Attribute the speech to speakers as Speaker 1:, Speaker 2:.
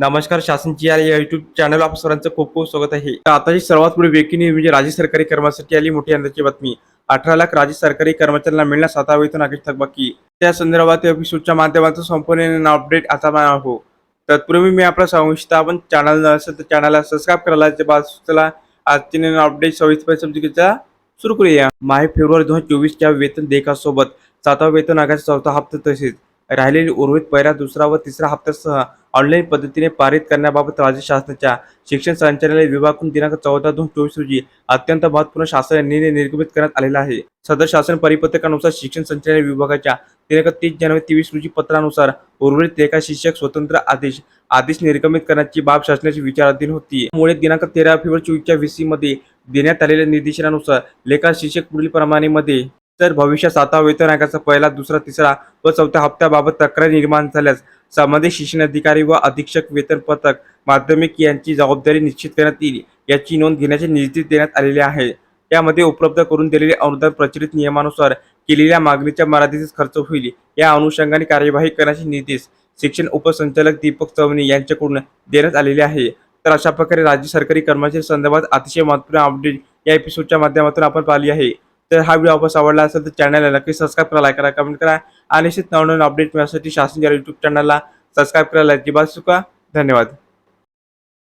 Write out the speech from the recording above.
Speaker 1: नमस्कार शासनची या YouTube channel आप सर्वांचं खूप खूप स्वागत आहे. तर आताची सर्वात पुढे ब्रेकिंग न्यूज म्हणजे राज्य सरकारी कर्मचाऱ्यांसाठी आली मोठी आनंदाची बातमी. अठरा लाख राज्य सरकारी कर्मचाऱ्यांना मिळणार सातवा वेतन आदेश थकबाकी. त्या संदर्भात एपिसोडच्या माध्यमातून संपूर्ण अपडेट आता हो तत्पूर्वी मी आपला सांगू आपण चॅनल नसेल तर चॅनलला सबस्क्राईब करायला ते बाजूला आजची नवीन अपडेट सविस्तर समजुकीचा सुरू करूया. माहे फेब्रुवारी दोन हजार चोवीसच्या वेतन देखासोबत सातवा वेतन आगाचा चौथा हप्ता तसेच राहिलेली उर्वरित पहिला दुसरा व तिसरा हप्त्यासह ऑनलाईन पद्धतीने पारित करण्याबाबत राज्य शासनाच्या शिक्षण संचालनालय विभागाकडून दिनांक चौदा दोन चोवीस रोजी अत्यंत महत्त्वपूर्ण शासन निर्णय निर्गमित करण्यात आलेला आहे. सदर शासन परिपत्रकानुसार शिक्षण संचालनालय विभागाच्या दिनांक तीस जानेवारी तेवीस रोजी पत्रानुसार उर्वरित एका शिक्षक स्वतंत्र आदेश आदेश निर्गमित करण्याची बाब शासनाची विचाराधीन होती. त्यामुळे दिनांक तेरा फेब्रुवारी चोवीसच्या व्हीसी मध्ये देण्यात आलेल्या निर्देशनानुसार लेखा शिक्षक पुढील प्रमाणे मध्ये तर भविष्यात सातवा वेतन आयोगाचा पहिला दुसरा तिसरा व चौथ्या हप्त्याबाबत तक्रार निर्माण झाल्यास संबंधित शिक्षण अधिकारी व अधीक्षक वेतन पथक माध्यमिक यांची जबाबदारी निश्चित करण्यात येईल याची नोंद घेण्याचे निर्देश देण्यात आलेले आहे. यामध्ये उपलब्ध करून दिलेले अनुदान प्रचलित नियमानुसार केलेल्या मागणीच्या मर्यादेतच खर्च होईल या अनुषंगाने कार्यवाही करण्याचे निर्देश शिक्षण उपसंचालक दीपक चवणे यांच्याकडून देण्यात आलेले आहे. तर अशा प्रकारे राज्य सरकारी कर्मचारी संदर्भात अतिशय महत्त्वपूर्ण अपडेट या एपिसोडच्या माध्यमातून आपण पाहिली आहे. तर हा व्हिडिओ आपल्याला आवडला असेल तर चॅनलला नक्की सबस्क्राईब करा लाईक करा कमेंट करा. आणि असेच नवनवीन अपडेट मिळण्यासाठी शासन युट्यूब चॅनलला सबस्क्राईब करायला अजिबात चुका धन्यवाद.